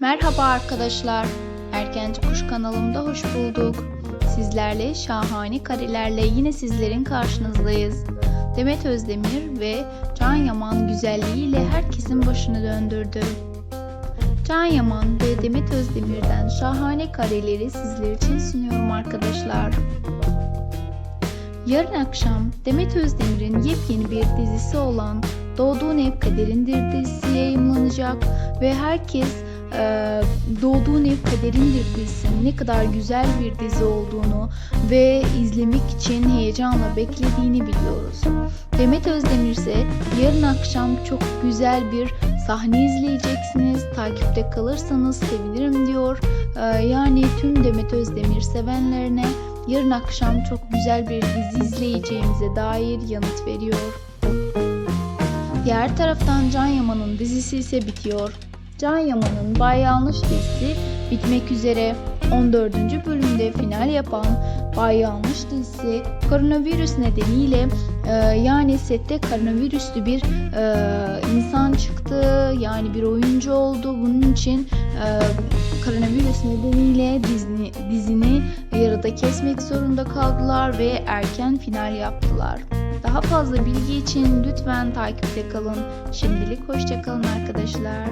Merhaba arkadaşlar. Erkenci Kuş kanalımda hoş bulduk. Sizlerle şahane karelerle yine sizlerin karşınızdayız. Demet Özdemir ve Can Yaman güzelliğiyle herkesin başını döndürdü. Can Yaman ve Demet Özdemir'den şahane kareleri sizler için sunuyorum arkadaşlar. Yarın akşam Demet Özdemir'in yepyeni bir dizisi olan Doğduğun Ev Kaderindir dizisi yayımlanacak ve herkes e, Doğduğun Ev Kaderindir dizisinin ne kadar güzel bir dizi olduğunu ve izlemek için heyecanla beklediğini biliyoruz. Demet Özdemir ise yarın akşam çok güzel bir sahne izleyeceksiniz. Takipte kalırsanız sevinirim diyor. E, yani tüm Demet Özdemir sevenlerine yarın akşam çok güzel bir dizi izleyeceğimize dair yanıt veriyor. Diğer taraftan Can Yaman'ın dizisi ise bitiyor. Can Yaman'ın Bay Yanlış dizisi bitmek üzere 14. bölümde final yapan Bay Yanlış dizisi koronavirüs nedeniyle e, yani sette koronavirüslü bir e, insan çıktı yani bir oyuncu oldu bunun için e, koronavirüs nedeniyle dizini, dizini yarıda kesmek zorunda kaldılar ve erken final yaptılar. Daha fazla bilgi için lütfen takipte kalın. Şimdilik hoşçakalın arkadaşlar.